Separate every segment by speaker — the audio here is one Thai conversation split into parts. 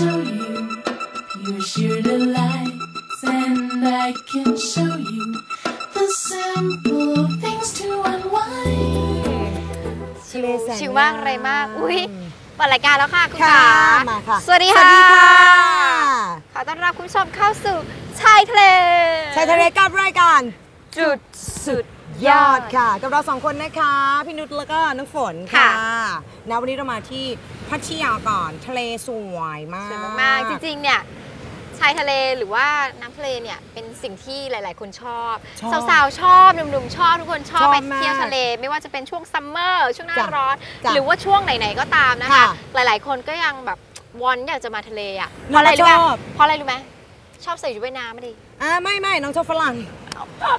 Speaker 1: show you your sheer delights, and I can show you the simple things to unwind.
Speaker 2: ชิล
Speaker 3: แสน
Speaker 2: ชิลมาก
Speaker 3: งาม
Speaker 2: อะไรมาก อุ้ยเปิดรายการแล้วค่ะคุณ
Speaker 3: ค่ะ
Speaker 2: ขา
Speaker 3: มาค่ะ
Speaker 2: สวัสดี
Speaker 3: สวั
Speaker 2: ค่ะ
Speaker 3: สดีค่ะ
Speaker 2: ขอต้อนรับคุณผู้ชมเข้าสู่ชายทะเล
Speaker 3: ชายทะเลกับรายการ
Speaker 2: จุดสุด
Speaker 3: ยอดค่ะ กับเราสองคนนะคะ พี่นุชแล้วก็น้องฝนค่ะ
Speaker 2: ค่ะ
Speaker 3: นะวันนี้เรามาที่พัทยาก่อนทะเลสวยมาก
Speaker 2: สวยมากๆจริงๆเนี่ยชายทะเลหรือว่าน้ำทะเลเนี่ยเป็นสิ่งที่หลาย ๆ คนชอบ
Speaker 3: ชอบ
Speaker 2: สาวๆ ชอบหนุ่มๆ ชอบทุกคนชอบ
Speaker 3: ชอบ
Speaker 2: ไป
Speaker 3: มาก
Speaker 2: เที่ยวทะเล ไม่ว่าจะเป็นช่วงซัมเมอร์ช่วงหน้า
Speaker 3: จ้ะ
Speaker 2: ร้อน
Speaker 3: จ้ะ
Speaker 2: หรือว่าช่วงไหน ๆ ก็ตามนะคะ
Speaker 3: ค่ะ
Speaker 2: หลายๆ คนก็ยังแบบวอนอยากจะมาทะเลอะเพ
Speaker 3: น้อง
Speaker 2: ราะอะไรรู้ไหม
Speaker 3: ชอบ
Speaker 2: เพราะอะไรรู้ไหม ชอบใส่ชุดว่ายน้ำมาดิ
Speaker 3: อ่าไม่ไม่น้องชอบฝรั่ง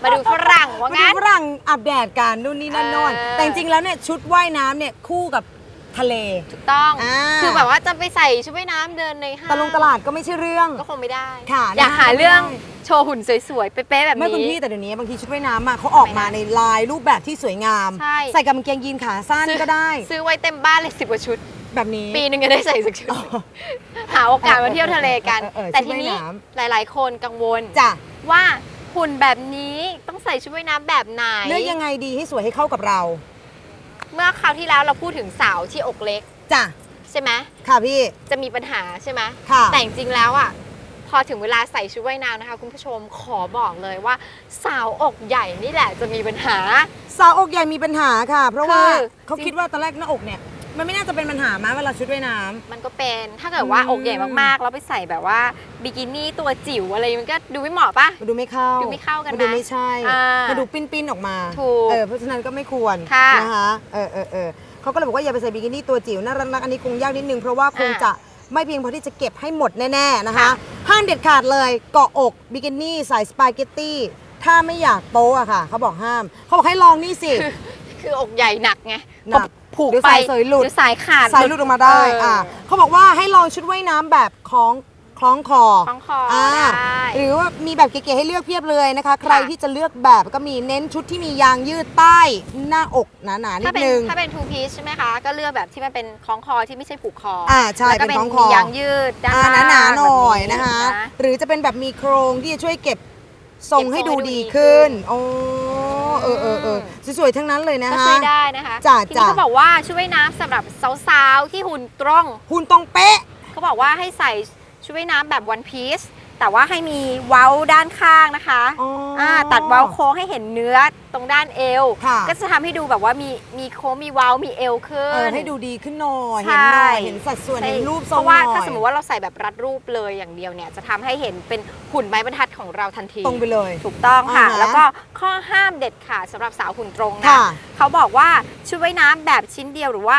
Speaker 2: มาดูฝรั่งว่า
Speaker 3: มาดู
Speaker 2: งั้น
Speaker 3: ฝรั่งอาบแดดกันนู่นนี่นั่นโน่น
Speaker 2: เออ
Speaker 3: แต่จริงๆแล้วเนี่ยชุดว่ายน้ำเนี่ยคู่กับทะเล
Speaker 2: ถูกต้อง
Speaker 3: อ่า
Speaker 2: คือแบบว่าจะไปใส่ชุดว่ายน้ำเดินในห้าง
Speaker 3: ตะลงตลาดก็ไม่ใช่เรื่อง
Speaker 2: ก็คงไม่ได้
Speaker 3: ค่ะ
Speaker 2: อยาก
Speaker 3: นะคะ
Speaker 2: หาเรื่อง
Speaker 3: ไม่ได้
Speaker 2: โชว์หุ่นสวยๆเป๊ะๆแบบ
Speaker 3: ไม่
Speaker 2: นี้
Speaker 3: คุณพี่แต่เดี๋ยวนี้บางทีชุดว่ายน้ำอะเขาออกมาในลายรูปแบบที่สวยงาม
Speaker 2: ใช่
Speaker 3: ใส่กับกางเกงยีนขาสั้นก็ได้
Speaker 2: ซื้อไว้เต็มบ้านเลยสิบกว่าชุด
Speaker 3: แบบนี้
Speaker 2: ปีหนึ่งก็ได้ใส่สักชุด
Speaker 3: อ๋อ
Speaker 2: หาโอกาสมาเที่ยวทะเลกัน
Speaker 3: เออเออเออ
Speaker 2: แต่
Speaker 3: ชุด
Speaker 2: ทีนี้
Speaker 3: ว่ายน้
Speaker 2: หลาย ๆ คนกังวล
Speaker 3: จ้ะ
Speaker 2: ว่าหุ่นแบบนี้ต้องใส่ชุดว่ายน้ำแบบไหน
Speaker 3: เลือกยังไงดีให้สวยให้เข้ากับเรา
Speaker 2: เมื่อคราวที่แล้วเราพูดถึงสาวที่อกเล็ก
Speaker 3: จ้ะ
Speaker 2: ใช่ไหม
Speaker 3: ค่ะพี่
Speaker 2: จะมีปัญหาใช่ไหม
Speaker 3: ค่ะ
Speaker 2: แต่จริงๆแล้วอะพอถึงเวลาใส่ชุดว่ายน้ำนะคะ คุณผู้ชมขอบอกเลยว่า สาวอกใหญ่นี่แหละจะมีปัญหา
Speaker 3: สาวอกใหญ่มีปัญหาค่ะ เพราะว่า
Speaker 2: คือ
Speaker 3: เขาคิดว่าตอนแรกหน้าอกเนี่ย มันไม่น่าจะเป็นปัญหามาเวลาชุดว่ายน้ำ
Speaker 2: มันก็เป็นถ้าเกิดว่า
Speaker 3: อืม
Speaker 2: อกใหญ่มากๆแล้วไปใส่แบบว่าบิกินี่ตัวจิ๋วอะไรมันก็ดูไม่เหมาะปะ
Speaker 3: มันดูไม่เข้า
Speaker 2: ดูไม่เข้ากันนะ
Speaker 3: มันดูไม่ใช่
Speaker 2: อ่ามั
Speaker 3: มันดูปิ้นปิ้นๆออกมา
Speaker 2: ถูก
Speaker 3: เออเพราะฉะนั้นก็ไม่ควร
Speaker 2: ค่ะ
Speaker 3: นะคะเออเออเออเขาก็เลยบอกว่าอย่าไปใส่บิกินี่ตัวจิ๋วน่ารักๆอันนี้คงยากนิดนึงเพราะว่าคงจะไม่เพียงพอที่จะเก็บให้หมดแน่ๆนะคะ
Speaker 2: ค่ะ
Speaker 3: ห้ามเด็ดขาดเลยเกาะอกบิกินี่ใส่สปาเกตตี้ถ้าไม่อยากโป๊ะอะค่ะเขาบอกห้ามเขาบอกให้ลองนี่สิ
Speaker 2: คืออกใหญ่หนักไง
Speaker 3: หนัก
Speaker 2: พอ ผูก
Speaker 3: เดี๋ยว
Speaker 2: ไป
Speaker 3: สายสายหลุด
Speaker 2: เดี๋ยวสายขาด
Speaker 3: สายหลุดออกมาได้
Speaker 2: เอออ่
Speaker 3: อ่าเขาบอกว่าให้ลองชุดว่ายน้ำแบบคล้องคล้องคอ
Speaker 2: คล้องคออ่าได้
Speaker 3: หรือว่ามีแบบเก๋ๆให้เลือกเพียบเลยนะคะ ใคร
Speaker 2: ค่ะ
Speaker 3: ที่จะเลือกแบบก็มีเน้นชุดที่มียางยืดใต้หน้าอกหนาๆนิ
Speaker 2: ถ้า
Speaker 3: ด
Speaker 2: เป็น
Speaker 3: นึง
Speaker 2: ถ้าเป็นทูพีซใช่ไหมคะ ก็เลือกแบบที่มันเป็นคล้องคอที่ไม่ใช่ผูกคอ
Speaker 3: อ่าใช่
Speaker 2: แล้วก็
Speaker 3: เป็นคล้องคอ
Speaker 2: มียางยืดด้าน
Speaker 3: อ่า
Speaker 2: ล่าง
Speaker 3: หนาๆหน่อย
Speaker 2: แบบ
Speaker 3: นะคะ
Speaker 2: นะ
Speaker 3: หรือจะเป็นแบบมีโครงที่จะช่วยเก็บทรง
Speaker 2: เก็บทรง
Speaker 3: ให้ดู
Speaker 2: ให้ดู
Speaker 3: ดี
Speaker 2: ดี
Speaker 3: ขึ้น
Speaker 2: ขึ้น
Speaker 3: โอ้ เออเออเออสวยๆทั้งนั้นเลยนะ
Speaker 2: ก็
Speaker 3: คะ
Speaker 2: ช่วยได้นะคะ
Speaker 3: จ้ะ
Speaker 2: ที
Speaker 3: จ้ะ
Speaker 2: นี้เขาบอกว่าชุดว่ายน้ำสำหรับสาวๆที่หุ่นตรง
Speaker 3: หุ่นตรงเป๊ะ
Speaker 2: เขาบอกว่าให้ใส่ชุดว่ายน้ำแบบวันพีซ แต่ว่าให้มีเว้าด้านข้างนะคะ
Speaker 3: อ๋ออ่า
Speaker 2: ตัดเว้าโค้งให้เห็นเนื้อตรงด้านเอว
Speaker 3: ค่ะ
Speaker 2: ก็จะทำให้ดูแบบว่ามีมีโค้งมีเว้ามีเอวขึ้น
Speaker 3: เออให้ดูดีขึ้นหน่อย
Speaker 2: ใช่
Speaker 3: เห็นหน่อยเห็นสัดส่วน
Speaker 2: ใช่
Speaker 3: เห็นรูปท
Speaker 2: เพ
Speaker 3: รง
Speaker 2: ราะว่า
Speaker 3: หน่อย
Speaker 2: ถ้าสมมติว่าเราใส่แบบรัดรูปเลยอย่างเดียวเนี่ย จะทำให้เห็นเป็นหุ่นไม้บรรทัดของเราทันที
Speaker 3: ตรงไปเลย
Speaker 2: ถูกต้องค่ะ
Speaker 3: อ่าฮะ
Speaker 2: แล้วก็ข้อห้ามเด็ดขาดสำหรับสาวหุ่นตรงนะ
Speaker 3: ค่ะ
Speaker 2: เขาบอกว่าชุดว่ายน้ำแบบชิ้นเดียวหรือว่า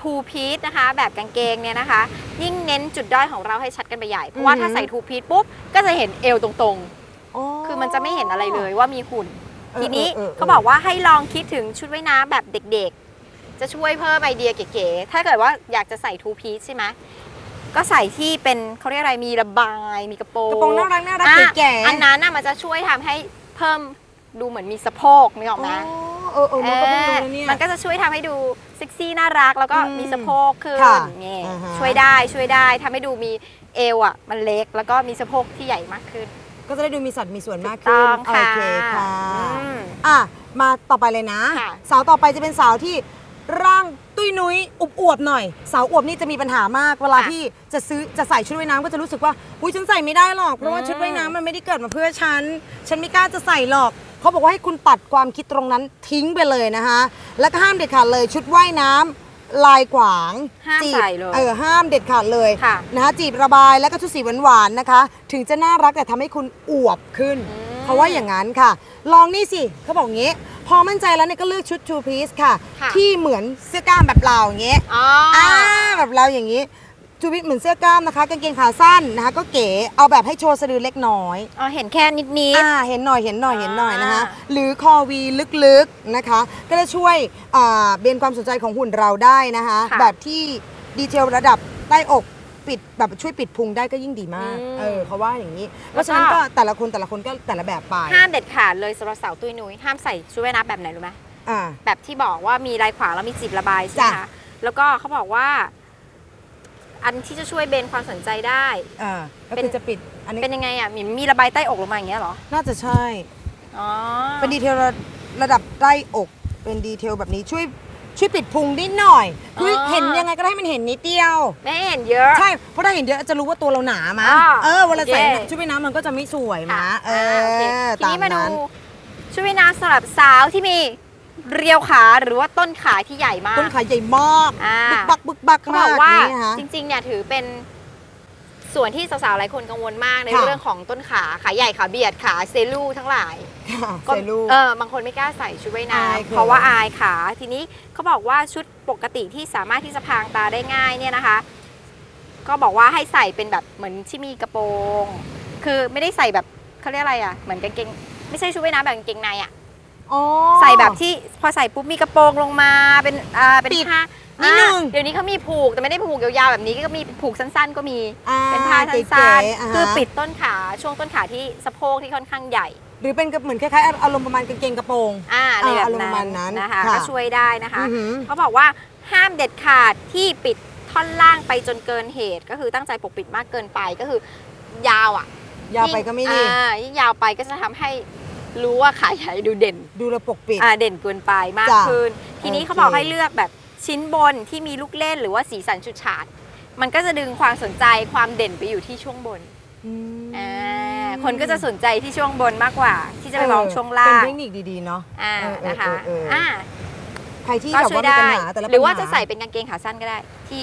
Speaker 2: two piece นะคะ แบบกางเกงเนี่ยนะคะ ยิ่งเน้นจุดด้อยของเราให้ชัดกันไปใหญ่ เพราะว่าถ้าใส่ two piece ปุ๊บ ก็จะเห็นเอวตรงๆ คือมันจะไม่เห็นอะไรเลยว่ามีหุ่น
Speaker 3: เออ
Speaker 2: ทีนี้
Speaker 3: เออเออ
Speaker 2: เขาบอกว่าให้ลองคิดถึงชุดว่ายน้ำแบบเด็กๆ จะช่วยเพิ่มไอเดียเก๋ๆ ถ้าเกิดว่าอยากจะใส่ two piece ใช่ไหมก็ใส่ที่เป็นเขาเรียกอะไรมีระบายมีกระโปรง
Speaker 3: กระโปรงน่ารักน่ารัก
Speaker 2: อะ
Speaker 3: แก่ๆ
Speaker 2: อันนั้นน่ะมันจะช่วยทำให้เพิ่มดูเหมือนมีสะโพกนึกออกไหม
Speaker 3: เออเออน้องก็เพิ่งรู้นะเนี่ย
Speaker 2: มันก็จะช่วยทำให้ดูเซ็กซี่น่ารักแล้วก็
Speaker 3: อืม
Speaker 2: มีสะโพกขึ้น
Speaker 3: ค่ะ
Speaker 2: นี่
Speaker 3: อ่าฮะ
Speaker 2: ช่วยได้ช่วยได้ทำให้ดูมีเอวอะมันเล็กแล้วก็มีสะโพกที่ใหญ่มากขึ้น
Speaker 3: ก็จะได้ดูมีสัดมีส่วนมาก
Speaker 2: ต้
Speaker 3: ขึ้
Speaker 2: อนง
Speaker 3: โอ
Speaker 2: ค่ะ
Speaker 3: เคค่ะ
Speaker 2: อืม
Speaker 3: อะ มาต่อไปเลยนะ
Speaker 2: ค่ะ
Speaker 3: สาวต่อไปจะเป็นสาวที่ร่างตุ้ยนุ้ยอุบอวบหน่อย สาวอวบนี่จะมีปัญหามาก เวลา
Speaker 2: ค่ะ
Speaker 3: ที่จะซื้อจะใส่ชุดว่ายน้ำก็จะรู้สึกว่าอุ้ยฉันใส่ไม่ได้หรอกเพราะว่า
Speaker 2: อืม
Speaker 3: ชุดว่ายน้ำมันไม่ได้เกิดมาเพื่อฉัน ฉันไม่กล้าจะใส่หรอก เขาบอกว่าให้คุณตัดความคิดตรงนั้นทิ้งไปเลยนะคะแล้วก็ห้ามเด็ดขาดเลยชุดว่ายน้ำลายขวาง
Speaker 2: ห้าม
Speaker 3: จีบ
Speaker 2: ใส่เลย
Speaker 3: เออห้ามเด็ดขาดเลย
Speaker 2: ค่ะ
Speaker 3: นะคะจีบระบายแล้วก็ชุดสีหวานๆนะคะ ถึงจะน่ารักแต่ทำให้คุณอวบขึ้น
Speaker 2: อืม
Speaker 3: เขาว่าอย่างนั้นค่ะ ลองนี่สิเขาบอกงี้ พอมั่นใจแล้วเนี่ยก็เลือกชุด two piece ค่ะ
Speaker 2: ค่ะ
Speaker 3: ที่เหมือนเสื้อกล้ามแบบเราอย่างเงี้ย
Speaker 2: อ๋อ
Speaker 3: อ่า แบบเราอย่างนี้ two piece เหมือนเสื้อกล้ามนะคะกางเกงขาสั้นนะคะก็เก๋เอาแบบให้โชว์สะดือเล็กน้อย
Speaker 2: อ๋อเห็นแค่นิดนิด
Speaker 3: อ่าเห็นหน่อยเห็นหน่อยเห็นหน่อยนะคะ
Speaker 2: อ่า
Speaker 3: หรือคอวีลึกๆนะคะ ก็จะช่วยอ่าเบนความสนใจของหุ่นเราได้นะคะ
Speaker 2: ค่ะ
Speaker 3: แบบที่ดีเทลระดับใต้อกปิดแบบช่วยปิดพุงได้ก็ยิ่งดีมาก
Speaker 2: อืม
Speaker 3: เออเขาว่าอย่างนี้ เพ
Speaker 2: แล้วก็
Speaker 3: ราะฉะนั้นก็แต่ละคนแต่ละคนก็แต่ละแบบไป
Speaker 2: ห้ามเด็ดขาดเลยสำหรับสาวตุ้ยนุ้ยห้ามใส่ชุดว่ายน้ำแบบไหนรู้ไหม
Speaker 3: อ่า
Speaker 2: แบบที่บอกว่ามีลายขวางแล้วมีจีบระบายใช่ไหม
Speaker 3: จ้ะ
Speaker 2: คะแล้วก็เขาบอกว่า อันที่จะช่วยเบนความสนใจได้
Speaker 3: อ่าก็
Speaker 2: เป็น
Speaker 3: คือจะปิดอันนี้
Speaker 2: เป็นยังไงอะมีมีระบายใต้อกลงมาอย่างเงี้ยเหรอ
Speaker 3: น่าจะใช่
Speaker 2: อ๋อ
Speaker 3: เป็นดีเทลระระดับใต้อก เป็นดีเทลแบบนี้ช่วยช่วยปิดพุงนิดหน่อยคือเห็นยังไงก็ได้ให้มันเห็นนิดเดียว
Speaker 2: ไม่เห็นเยอะ
Speaker 3: ใช่ เพราะถ้าเห็นเยอะจะรู้ว่าตัวเราหนามา
Speaker 2: อ่า
Speaker 3: เออเวลาใส่
Speaker 2: โอเค
Speaker 3: ชุดว่ายน้ำมันก็จะไม่สวยมา
Speaker 2: ค่ะ
Speaker 3: เอ
Speaker 2: อ่าโอเค
Speaker 3: อ
Speaker 2: ที
Speaker 3: ตาม
Speaker 2: นี้มาดู
Speaker 3: นั้น
Speaker 2: ชุดว่ายน้ำสำหรับสาวที่มี เรียวขาหรือว่าต้นขาที่ใหญ่มาก
Speaker 3: ต้นขาใหญ่มาก
Speaker 2: อ่า
Speaker 3: บึกบักบึกบัก
Speaker 2: เขาบ
Speaker 3: มา
Speaker 2: อก
Speaker 3: ก
Speaker 2: ว่า
Speaker 3: นี่นะคะ
Speaker 2: จริงๆเนี่ยถือเป็นส่วนที่สาวๆหลายคนกังวลมากใน
Speaker 3: ค่ะ
Speaker 2: เรื่องของต้นขาขาใหญ่ขาเบียดขาเซลูทั้งหลาย
Speaker 3: ค่ะ
Speaker 2: ก็
Speaker 3: ใส่ลูก
Speaker 2: เออบางคนไม่กล้าใส่ชุดว่ายน้
Speaker 3: อายำเขิน
Speaker 2: เพราะว่าอายขาทีนี้เขาบอกว่าชุดปกติที่สามารถที่จะพรางตาได้ง่ายเนี่ยนะคะ ก็บอกว่าให้ใส่เป็นแบบเหมือนที่มีกระโปรง คือไม่ได้ใส่แบบเขาเรียกอะไรอะเหมือนกางเกงไม่ใช่ชุดว่ายน้ำแบบกางเกงในอะ
Speaker 3: อ๋อ
Speaker 2: ใส่แบบที่พอใส่ปุ๊บมีกระโปรงลงมาเป็นอ่าเป็น
Speaker 3: ปิด
Speaker 2: ผ้า
Speaker 3: นิดนึง
Speaker 2: อ่าเดี๋ยวนี้เขามีผูกแต่ไม่ได้ผูกยาวๆแบบนี้ก็มีผูกสั้นๆ ก็มี
Speaker 3: อ่
Speaker 2: เป็นผ้า
Speaker 3: เก๋
Speaker 2: สั้น
Speaker 3: ๆา
Speaker 2: ๆ
Speaker 3: ฮะ
Speaker 2: คือปิดต้นขาช่วงต้นขาที่สะโพกที่ค่อนข้างใหญ่
Speaker 3: หรือเป็นกับเหมือนคล้ายๆอารมณ์ประมาณกางเกงกระโปรง
Speaker 2: อ่าอะไรแบบ
Speaker 3: อารมณ์ประมา
Speaker 2: นั้
Speaker 3: ณ
Speaker 2: น
Speaker 3: นั้น
Speaker 2: นะคะ
Speaker 3: ค่ะ
Speaker 2: ก็ช่วยได้นะคะ
Speaker 3: อือหือ
Speaker 2: เขาบอกว่าห้ามเด็ดขาดที่ปิดท่อนล่างไปจนเกินเหตุ ก็คือตั้งใจปกปิดมากเกินไปก็คือยาวอะ
Speaker 3: ยาวไปก็ไม่ดี
Speaker 2: อ่ายิ่งยาวไปก็จะทำให้ รู้ว่าขาใหญ่ดูเด่น
Speaker 3: ดูแลวปกปิด
Speaker 2: อ่าเด่นเกินไปมาก
Speaker 3: จ้ะ
Speaker 2: ขึ้น ทีนี้
Speaker 3: โอเค
Speaker 2: เขาบอกให้เลือกแบบชิ้นบนที่มีลูกเล่นหรือว่าสีสันชุดฉาด มันก็จะดึงความสนใจความเด่นไปอยู่ที่ช่วงบน
Speaker 3: อืม
Speaker 2: อ่าคนก็จะสนใจที่ช่วงบนมากกว่า ที่จะไปมองช่วงล่า
Speaker 3: เป็น
Speaker 2: ง
Speaker 3: เทคนิคดีๆเนาะ
Speaker 2: อ่า
Speaker 3: เออเออ
Speaker 2: นะคะ
Speaker 3: เออเอออ่
Speaker 2: อ่า
Speaker 3: ใครที่
Speaker 2: ก็
Speaker 3: แบบ
Speaker 2: ช่ว
Speaker 3: ว่ายมี
Speaker 2: ได้
Speaker 3: ปัญหาแต่ละ
Speaker 2: หรือว่า
Speaker 3: ปัญ
Speaker 2: จะใส่เป็นกางเกงขาสั้นก็ได้ ที่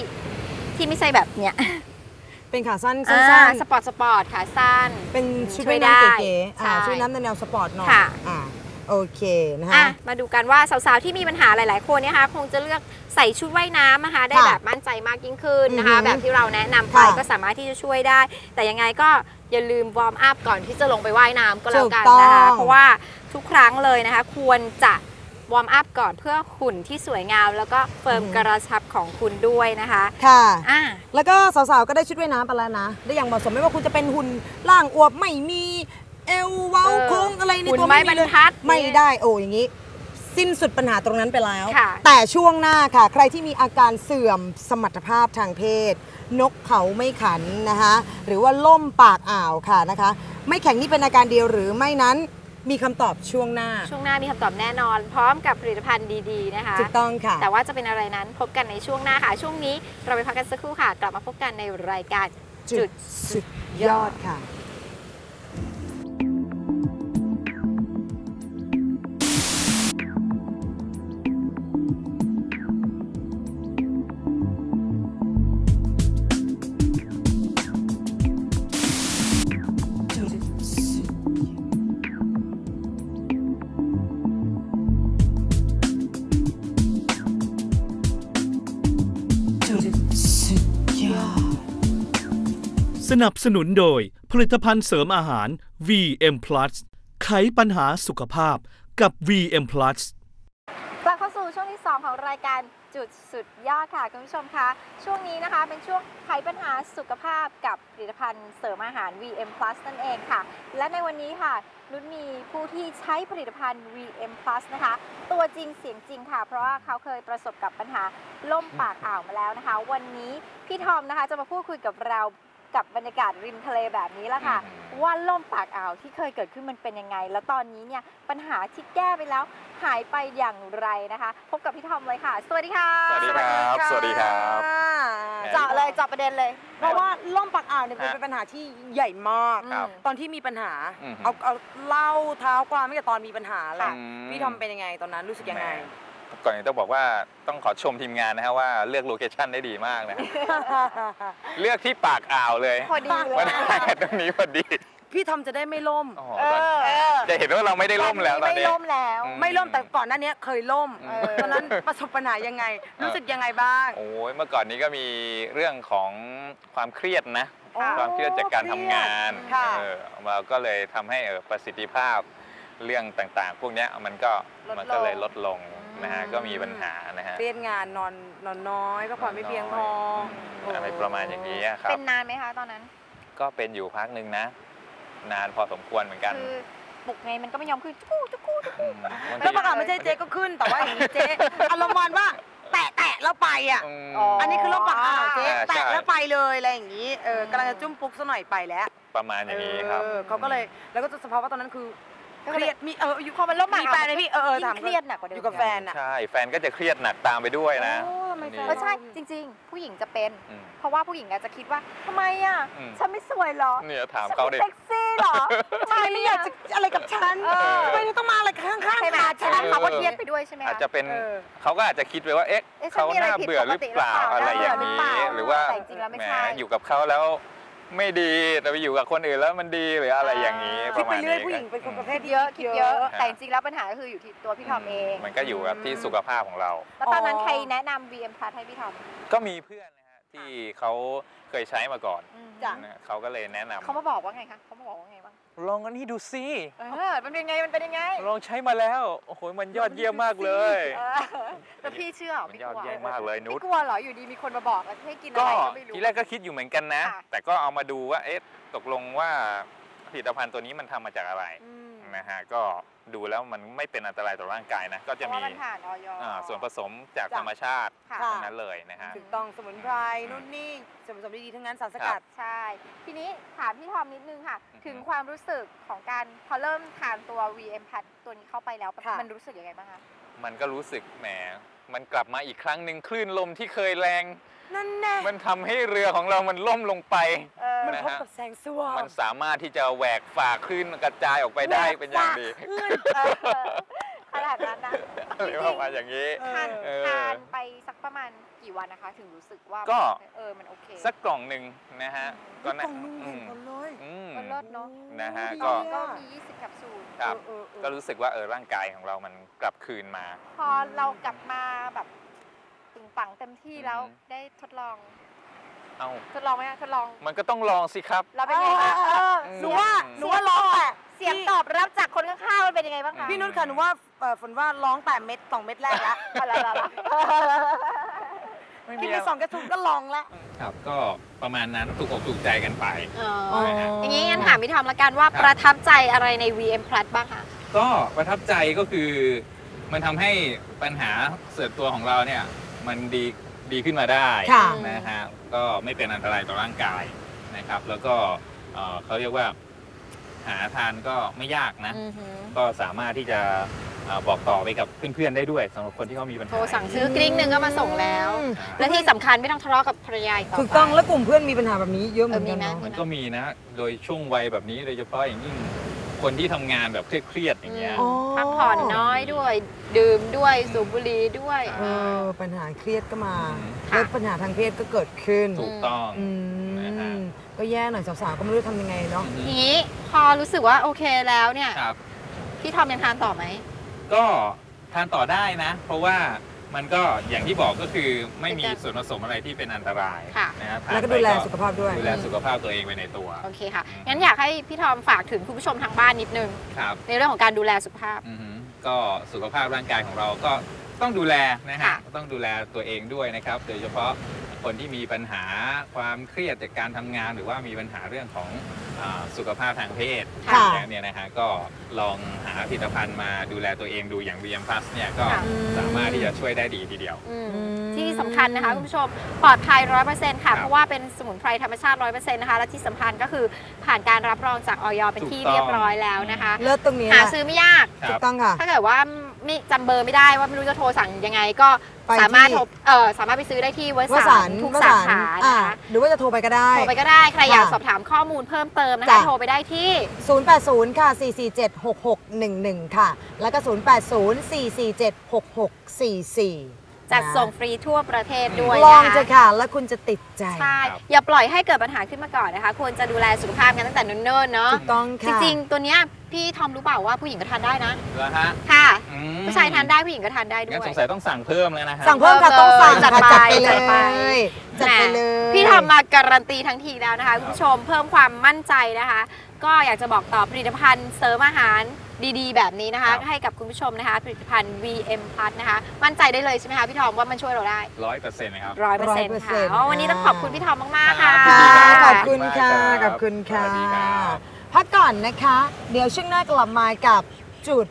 Speaker 2: ที่ไม่ใช่แบบเนี้ย
Speaker 3: เป็นขาสั้น
Speaker 2: อ่า
Speaker 3: สั้น
Speaker 2: สปอร์ตสปอร์ตขาสั้น
Speaker 3: ๆเป็นชุด
Speaker 2: ช่วย
Speaker 3: ว่ายน้ำ
Speaker 2: ได้
Speaker 3: เก๋ๆอ่า
Speaker 2: ใช่
Speaker 3: ชุดน้ำในแนวสปอร์ตหน่อย
Speaker 2: ค่ะ
Speaker 3: อ่าโอเคนะ
Speaker 2: อะ
Speaker 3: คะ
Speaker 2: มาดูกันว่าสาวๆ ที่มีปัญหาหลาย ๆ คนเนี่ยนะคะ คงจะเลือกใส่ชุดว่ายน้ำนะคะ ได้
Speaker 3: ค่ะ
Speaker 2: แบบมั่นใจมากยิ่งขึ้นนะคะ
Speaker 3: อือหือ
Speaker 2: แบบที่เราแนะนำไป
Speaker 3: ค่ะ
Speaker 2: ก็สามารถที่จะช่วยได้ แต่ยังไงก็อย่าลืมวอร์มอัพก่อนที่จะลงไปว่ายน้ำก็แล้วกัน
Speaker 3: ถูกต้อง
Speaker 2: นะคะเพราะว่าทุกครั้งเลยนะคะ ควรจะ วอร์มอัพก่อนเพื่อหุ่นที่สวยงาม แล้วก็เฟิร์มกระชับของคุณด้วยนะคะ
Speaker 3: ค่ะ
Speaker 2: อะ
Speaker 3: แล้วก็สาวๆก็ได้ชุดว่ายน้ำไปแล้วนะ ได้อย่างเหมาะสมไม่ว่าคุณจะเป็นหุ่นร่างอวบไม่มีเอวเว้า
Speaker 2: เออ
Speaker 3: โค้งอะไรใน
Speaker 2: หุ่น
Speaker 3: ตัว
Speaker 2: ไม้
Speaker 3: ไม่มีเลย
Speaker 2: บรรทัด
Speaker 3: ไม่ได้โอ้อย่างนี้สิ้นสุดปัญหาตรงนั้นไปแล้ว
Speaker 2: ค่ะ
Speaker 3: แต่ช่วงหน้าค่ะ ใครที่มีอาการเสื่อมสมรรถภาพทางเพศ นกเขาไม่ขันนะคะ หรือว่าล่มปากอ่าวค่ะนะคะ ไม่แข็งนี่เป็นอาการเดียวหรือไม่นั้น มีคำตอบช่วงหน้า
Speaker 2: ช่วงหน้ามีคำตอบแน่นอน พร้อมกับผลิตภัณฑ์ดีๆนะคะ
Speaker 3: ถูกต้องค่ะ
Speaker 2: แต่ว่าจะเป็นอะไรนั้นพบกันในช่วงหน้าค่ะ ช่วงนี้เราไปพักกันสักครู่ค่ะ กลับมาพบกันในรายการ
Speaker 3: จุดสุดยอดค่ะ
Speaker 4: นับสนุนโดยผลิตภัณฑ์เสริมอาหาร VM Plus ไขปัญหาสุขภาพกับ VM Plus
Speaker 2: กลับเข้าสู่ช่วงที่ 2 ของรายการจุดสุดยอดค่ะคุณผู้ชมคะช่วงนี้นะคะเป็นช่วงไขปัญหาสุขภาพกับผลิตภัณฑ์เสริมอาหาร VM Plus นั่นเองค่ะ และในวันนี้ค่ะนุชมีผู้ที่ใช้ผลิตภัณฑ์ VM Plus นะคะ ตัวจริงเสียงจริงค่ะ เพราะว่าเขาเคยประสบกับปัญหาล่มปากอ่าวมาแล้วนะคะ วันนี้พี่ทอมนะคะจะมาพูดคุยกับเรา กับบรรยากาศริมทะเลแบบนี้แล้วค่ะ ว่าล่มปากอ่าวที่เคยเกิดขึ้นมันเป็นยังไง แล้วตอนนี้เนี่ยปัญหาที่แก้ไปแล้วหายไปอย่างไรนะคะ พบกับพี่ทอมเลยค่ะ สวัสดีค่ะ
Speaker 5: สวัสดีครับสวัสดีครับ
Speaker 2: เจาะเลยเจาะประเด็นเลย
Speaker 3: เพราะว่าล่มปากอ่าวเนี่ยเป็น
Speaker 5: ฮะ
Speaker 3: เป็นปัญหาที่ใหญ่มาก
Speaker 5: ครับ
Speaker 3: ตอนที่มีปัญหา
Speaker 5: อือฮึ
Speaker 3: เอาเอาเล่าเท้าความไม่แต่ตอนมีปัญหาแหละ
Speaker 5: อืม
Speaker 3: พี่ทอมเป็นยังไงตอนนั้นรู้สึกยังไง
Speaker 5: แหม ก่อนอื่นต้องบอกว่าต้องขอชมทีมงานนะฮะว่าเลือกโลเคชั่นได้ดีมากนะฮะเลือกที่ปากอ่าวเลย
Speaker 2: พอดีเลย
Speaker 5: ว่าได้ตรงนี้พอดี
Speaker 3: พี่ทอมจะได้ไม่ล่ม
Speaker 5: โอ้โห
Speaker 2: เอ
Speaker 5: ตอน
Speaker 2: อ
Speaker 5: จะเห็นว่าเราไม่ได้ล่มแล้วตอน
Speaker 2: ไม่
Speaker 5: นี้
Speaker 2: ล่มแล้ว
Speaker 5: อื
Speaker 3: ไม่ล่มแต่ก่อนหน้านี้เคยล่ม
Speaker 5: เออ
Speaker 3: ตอนนั้นประสบปัญหายังไง รู้สึกยังไงบ้าง
Speaker 5: โอ้ยเมื่อก่อนนี้ก็มีเรื่องของความเครียดนะ
Speaker 3: โอ้
Speaker 5: ความเครียดจากการทำงาน
Speaker 3: ค่ะ
Speaker 5: เออเราก็เลยทำให้เออประสิทธิภาพเรื่องต่างๆ พวกเนี้ยมันก็
Speaker 2: ลดลง
Speaker 5: มันก็เลยลดลง
Speaker 2: อื
Speaker 5: นะฮะ
Speaker 2: อืม
Speaker 5: ก็มีปัญหานะฮะ
Speaker 3: เครียดงานนอนนอนน้อยพักผ่อนไม่เพียงพอ
Speaker 5: มอะไรประมาณอย่างนี้อะครับ
Speaker 2: เป็นนานไหมคะตอนนั้น
Speaker 5: ก็เป็นอยู่พักหนึ่งนะ นานพอสมควรเหมือนกัน
Speaker 2: คือปลุกไงมันก็ไม่ยอมขึ้นจุกูจุกูจุกู
Speaker 5: มบาง
Speaker 3: แล้ว
Speaker 5: ที
Speaker 3: ประกาศไม่ใช่เจ๊ก็ขึ้นแต่ว่าอย่างนี้เจ๊อารมณ์วันว่าแตะแตะแล้วไปอะ
Speaker 5: อืม
Speaker 3: อันนี้คือลมปากอ่าวเจ๊
Speaker 5: อ่าใช่
Speaker 3: แตะแล้วไปเลยอะไรอย่างนี้เออกำลังจะจุ้มปุ๊กซะหน่อยไปแล้ว
Speaker 5: ประมาณอย่างนี้ครับ
Speaker 3: เออเขาก็เลยแล้วก็จะสภาพว่าตอนนั้นคือ
Speaker 2: ก็
Speaker 3: เค
Speaker 2: เลย
Speaker 3: รียดมีเอออยู่
Speaker 2: พอมันล่มหมาก
Speaker 3: มีแฟนไหมพี่เออเออ
Speaker 2: ยิ่
Speaker 3: ถาม
Speaker 2: งเครียดหนักกว่าเดิม
Speaker 3: อยู่กับแฟนอะ
Speaker 5: ใช่แฟนก็จะเครียดหนักตามไปด้วยนะ
Speaker 3: โอ้ทำไมแฟน
Speaker 2: เออใช่จริง ๆ ผู้หญิงจะเป็น
Speaker 5: อืม
Speaker 2: เพราะว่าผู้หญิงอาจจะคิดว่าทำไมอะ
Speaker 5: อืม
Speaker 2: ฉันไม่สวยเหรอ
Speaker 5: เนี่ยถาม
Speaker 2: ฉัน
Speaker 5: เขา
Speaker 2: ไม่
Speaker 5: ดิ
Speaker 2: เซ็กซี่เหรอ
Speaker 3: ทำไมไม่อยากจะอะไรกับฉัน
Speaker 2: เออ
Speaker 3: ทำไมต้องมาอะไรข้างๆ
Speaker 2: ใช่ไหม
Speaker 3: ขา
Speaker 2: ใช่ไหม
Speaker 3: ฉัน
Speaker 2: เขาก็เครียดไปด้วยใช่ไหมค
Speaker 5: อาจจะเป็น
Speaker 3: เออ
Speaker 5: เขาก็อาจจะคิดไปว่าเอ๊ะ
Speaker 2: เอ๊ะฉัน
Speaker 5: เขา
Speaker 2: มีอะไร
Speaker 5: น่าเบื่อหรือเปล่า
Speaker 2: ผิดปกติหรือเปล่า
Speaker 5: อะไรอย่าง
Speaker 2: น่าเบื่อหรือ
Speaker 5: นี้
Speaker 2: เปล่า
Speaker 5: หรือว่า
Speaker 2: แต่จริงๆแล้วไม่
Speaker 5: แหม
Speaker 2: ใช่
Speaker 5: อยู่กับเขาแล้ว ไม่ดีแต่ไปอยู่กับคนอื่นแล้วมันดีหรืออะไรอย่างนี้ป
Speaker 3: คิด
Speaker 5: ระ
Speaker 3: ไป
Speaker 5: มาณ
Speaker 3: เรื่อย
Speaker 5: นี้
Speaker 3: ผู้หญิงเป็นคนประเภท
Speaker 2: เยอะคิดเยอะ
Speaker 5: ครับ
Speaker 2: แต่จริงๆแล้วปัญหาก็คืออยู่ที่ตัวพี่ทอมเอง
Speaker 5: มันก็อยู่กับที่สุขภาพของเรา
Speaker 2: แล้วตอนนั้น
Speaker 3: อ๋อ
Speaker 2: ใครแนะนำ VM Plus ให้พี่ทอม
Speaker 5: ก็มีเพื่อนนะฮะที่เขาเคยใช้มาก่อน
Speaker 3: จ้ะ
Speaker 5: นะเขาก็เลยแนะนำ
Speaker 2: เขามาบอกว่าไงคะเขามาบอกว่าไงบ้าง
Speaker 5: ลองอันนี้ดูซิ
Speaker 2: เออมันเป็นไงมันเป็นยังไง
Speaker 5: ลองใช้มาแล้วโอ้โหมันยอดเยี่ยมมากเลย
Speaker 2: เออแล้วพี่เชื่อเหรอ
Speaker 5: มัน
Speaker 2: พี่
Speaker 5: ย
Speaker 2: ก
Speaker 5: อด
Speaker 2: ลัว
Speaker 5: เยี่ยมมากเลยนุช
Speaker 2: พี่กลัวเหรออยู่ดีมีคนมาบอกแล้วให้กินอะ
Speaker 5: ก็
Speaker 2: ไรก็ไม่รู้
Speaker 5: ทีแรกก็คิดอยู่เหมือนกันนะ
Speaker 2: ค่ะ
Speaker 5: แต่ก็เอามาดูว่าเอ๊ะตกลงว่าผลิตภัณฑ์ตัวนี้มันทำมาจากอะไร
Speaker 2: อืม
Speaker 5: นะฮะก็ ดูแล้วมันไม่เป็นอันตรายต่อร่างกายนะ ก็
Speaker 2: เพ
Speaker 5: จะ
Speaker 2: ราะ
Speaker 5: มี
Speaker 2: ว่ามันผ่านออย
Speaker 5: อ่าส่วนผสมจาก
Speaker 3: จ้ะ
Speaker 5: ธรรมชาติ
Speaker 2: ค่ะ
Speaker 3: ค่ะ
Speaker 5: ทั้งนั้นเลยนะฮะ
Speaker 3: ถูกต้องสมุนไพรนู่นนี่ส่วนผสมดีๆทั้งนั้นสารสกัด
Speaker 2: ใช่ ทีนี้ถามพี่ทอมนิดนึงค่ะ
Speaker 5: อือฮึ
Speaker 2: ถึงความรู้สึกของการพอเริ่มทานตัว VM Plus ตัวนี้เข้าไปแล้ว
Speaker 3: ค่ะ
Speaker 2: มันรู้สึกยังไงบ้างคะ
Speaker 5: มันก็รู้สึกแหม มันกลับมาอีกครั้งหนึ่งคลื่นลมที่เคยแรง
Speaker 3: นั่นแน่
Speaker 5: มันทำให้เรือของเรามันล่มลงไป
Speaker 2: เออ
Speaker 3: มัน
Speaker 5: นะ
Speaker 3: พบ
Speaker 5: ฮะ
Speaker 3: กับแสงสว่าง
Speaker 5: มันสามารถที่จะแหวกฝ่าคลื่นกระจายออกไปได้เป็นอย่างดี
Speaker 3: แหวกฝา
Speaker 2: เออขนาดนั้นนะ
Speaker 5: อะไรประมาณอย่างนี้
Speaker 2: ทาน
Speaker 5: เออ
Speaker 2: ทานไปสักประมาณกี่วันนะคะ ถึงรู้สึกว่า
Speaker 5: ก็
Speaker 2: เออมันโอเค
Speaker 5: สักกล่องหนึ่งนะฮะก็
Speaker 3: กล่องนึง
Speaker 5: อื
Speaker 3: เห็น
Speaker 5: ม
Speaker 3: กันเลย
Speaker 5: อืม
Speaker 2: มันเลิศเนาะ
Speaker 5: นะฮะ
Speaker 3: ดี
Speaker 5: ก็
Speaker 3: อะ
Speaker 2: ก็มี 20แคปซูล
Speaker 5: ครับ
Speaker 3: เออเออเออ
Speaker 5: ก็รู้สึกว่าเออร่างกายของเรามันกลับคืนมา
Speaker 2: พอเรากลับมาแบบ ปึงปังเต็มที่แล้ว
Speaker 5: อืม
Speaker 2: ได้ทดลอง
Speaker 5: เอ้า
Speaker 2: ทดลองไหมคะทดลอง
Speaker 5: มันก็ต้องลองสิครับ
Speaker 2: แล้วเป็นไงคะ
Speaker 3: เออเออ
Speaker 5: อืม
Speaker 3: หนูว่าหนูว่าร้องแต่
Speaker 2: เสียงตอบรับจากคนข้างๆมันเป็นยังไงบ้างคะ
Speaker 3: พี่นุ่นค่ะหนูว่าเอ่อฝนว่าร้องแต่เม็ดสองเม็ดแรกละ
Speaker 2: อะไรล่ะ
Speaker 5: ไม่
Speaker 3: กิ
Speaker 5: มี
Speaker 3: นไป
Speaker 5: อะไร
Speaker 3: สองกระทุนก็ลองละ
Speaker 5: ครับก็ประมาณนั้นถูกอกถูกใจกันไป
Speaker 2: อ๋ออย่างนี้งั้นถามพี่ทอมละกันว่า
Speaker 5: ครับ
Speaker 2: ประทับใจอะไรใน VM Plus บ้างคะ
Speaker 5: ก็ประทับใจก็คือ มันทำให้ปัญหาเสื่อมตัวของเราเนี่ย มันดีดีขึ้นมาได้
Speaker 3: ค่ะ
Speaker 5: นะฮะก็ไม่เป็นอันตรายต่อร่างกายนะครับ แล้วก็เอ่อเขาเรียกว่าหาทานก็ไม่ยากนะ
Speaker 2: อือหือ
Speaker 5: ก็สามารถที่จะเอ่อบอกต่อไปกับเพื่อนๆได้ด้วยสำหรับคนที่เขามีปัญหา
Speaker 2: โทรสั่งซื้อกริ้งหนึ่งก็มาส่งแล้ว
Speaker 3: อืม
Speaker 2: และที่สำคัญไม่ต้องทะเลาะกับภรรยาอีกต่อไป
Speaker 3: ถูกต้องแล้วกลุ่มเพื่อนมีปัญหาแบบนี้เยอะเหมือนกัน
Speaker 2: เออมี
Speaker 3: เนาะ
Speaker 2: ไห
Speaker 5: มันก็มีนะ โดยช่วงวัยแบบนี้โดยเฉพาะอย่างยิ่ง คนที่ทำงานแบบเครียดๆอย่างเงี้ย
Speaker 3: อ๋อ
Speaker 2: พักผ่อนน้อยด้วย ดื่มด้วยสูบบุหรี่ด้วย
Speaker 3: เออปัญหาเครียดก็มา
Speaker 2: ค่ะ
Speaker 3: แล้วปัญหาทางเพศก็เกิดขึ้น
Speaker 5: ถูกต้อง
Speaker 3: อื
Speaker 5: นะฮะ
Speaker 3: มก็แย่หน่อยสาวๆก็ไม่รู้จะทำยังไงเนาะ
Speaker 2: ทีนี้พอรู้สึกว่าโอเคแล้วเนี่ย
Speaker 5: ครับ
Speaker 2: พี่ทอมยังทานต่อไหม
Speaker 5: ก็ทานต่อได้นะ เพราะว่า มันก็อย่างที่บอกก็คือไม่มี
Speaker 2: เป็นการ
Speaker 5: ส่วนผสมอะไรที่เป็นอันตราย
Speaker 2: ค่ะ
Speaker 5: นะฮะทาน
Speaker 3: แล้วก็
Speaker 5: ไป
Speaker 3: ดูแลสุขภาพด้วย
Speaker 5: ดูแลสุขภาพตัวเองไปในตัว
Speaker 2: โอเคค่ะ งั้นอยากให้พี่ทอมฝากถึงคุณผู้ชมทางบ้านนิดนึง
Speaker 5: ครับ
Speaker 2: ในเรื่องของการดูแลสุขภาพ
Speaker 5: อือฮึก็สุขภาพร่างกายของเราก็ต้องดูแลนะฮะ
Speaker 2: ค่ะ
Speaker 5: ต้องดูแลตัวเองด้วยนะครับ โดยเฉพาะ คนที่มีปัญหาความเครียดจากการทำงาน หรือว่ามีปัญหาเรื่องของอาสุขภาพทางเพศ
Speaker 3: ค่ะ
Speaker 5: อย่างเนี่ยนะฮะก็ลองหาผลิตภัณฑ์มาดูแลตัวเองดูอย่าง VM Plus เนี่ยก็
Speaker 2: ค่ะ
Speaker 5: สามารถที่จะช่วยได้ดีทีเดียว
Speaker 2: อืม
Speaker 3: อืม
Speaker 2: ที่สำคัญนะคะคุณผู้ชมปลอดภัยร้อยเปอร์เซ็นต์
Speaker 5: ครั
Speaker 2: ค่ะ
Speaker 5: บ
Speaker 2: เพราะว่าเป็นสมุนไพรธรรมชาติร้อยเปอร์เซ็นต์นะคะและที่สำคัญก็คือผ่านการรับรองจากออยเป็นที่
Speaker 5: ถูกต้อง
Speaker 2: เรียบร้อยแล้วนะคะ
Speaker 3: เลิศตรงนี้
Speaker 2: หา
Speaker 3: แหละ
Speaker 2: ซื้อไม่ยาก
Speaker 5: ค
Speaker 3: ถู
Speaker 5: รับ
Speaker 3: กต้องค่ะ
Speaker 2: ถ้าเกิดว่า ไม่จำเบอร์ไม่ได้ว่าไม่รู้จะโทรสั่งยังไงก็
Speaker 3: ไปที่
Speaker 2: สามารถโทรเออสามารถไปซื้อได้ที่เวอร์
Speaker 3: ว
Speaker 2: สา
Speaker 3: สาร
Speaker 2: ทุก
Speaker 3: ว
Speaker 2: สา
Speaker 3: สาร
Speaker 2: ขา
Speaker 3: อ่า
Speaker 2: นะคะ
Speaker 3: หรือว่าจะโทรไปก็ได้
Speaker 2: โทรไปก็ได้ใครอยาก
Speaker 3: ค่ะ
Speaker 2: สอบถามข้อมูลเพิ่มเติมนะ
Speaker 3: จ้ะ
Speaker 2: คะโทรไปได้ที่
Speaker 3: 080 ค่ะ 447 6611 ค่ะ แล้วก็ 080 447 6644
Speaker 2: จัดส่งฟรีทั่วประเทศด้วย
Speaker 3: ลอง
Speaker 2: นะคะ
Speaker 3: เถอะค่ะ แล้วคุณจะติดใจ
Speaker 2: ใช่
Speaker 5: ครับ
Speaker 2: อย่าปล่อยให้เกิดปัญหาขึ้นมาก่อนนะคะ ควรจะดูแลสุขภาพกันตั้งแต่เนิ่นๆเนาะ
Speaker 3: ถูกต้อง
Speaker 2: จ
Speaker 3: ค่ะ
Speaker 2: ริงๆ ตัวเนี้ย พี่ทอมรู้เปล่าว่าผู้หญิงก็ทานได้นะ
Speaker 5: แล้วฮะ
Speaker 2: ค่ะ
Speaker 5: อืม
Speaker 2: ผู้ชายทานได้ผู้หญิงก็ทานได้ด้
Speaker 5: งั้น
Speaker 2: วย
Speaker 5: สงสัยต้องสั่งเพิ่มแล้วนะฮะ
Speaker 3: สั่งเพิ่มค่ะต้องสั่ง
Speaker 2: จัด
Speaker 3: ค่ะ
Speaker 2: ไป
Speaker 3: จัดไป
Speaker 2: จัดไป
Speaker 3: เลยจัดไปเลย
Speaker 2: พี่ทำมาการันตีทั้งทีแล้วนะคะคุณผู้ชมเพิ่มความมั่นใจนะคะ ก็อยากจะบอกต่อผลิตภัณฑ์เสริมอาหารดีๆ แบบนี้นะคะ
Speaker 5: ครับ
Speaker 2: ให้กับคุณผู้ชมนะคะ ผลิตภัณฑ์ VM Plus นะคะ มั่นใจได้เลยใช่ไหมคะพี่ทอมว่ามันช่วยเราได้
Speaker 5: ร้อยเปอร์เซ็นต์นะครับ
Speaker 2: ร้อยเปอร์เซ็นต์ค่ะ
Speaker 3: 100%
Speaker 2: อ๋อวันนี้ต้องขอบคุณพี่ทอมมากๆค่ะ
Speaker 3: ค่ะ
Speaker 5: รับ
Speaker 3: ขอบคุณค่ะ
Speaker 5: ค
Speaker 3: ข
Speaker 5: รั
Speaker 3: อบคุณค่ะ
Speaker 5: สวัสดีรับ
Speaker 3: พักก่อนนะคะ เดี๋ยวช่วงหน้ากลับมากับจุด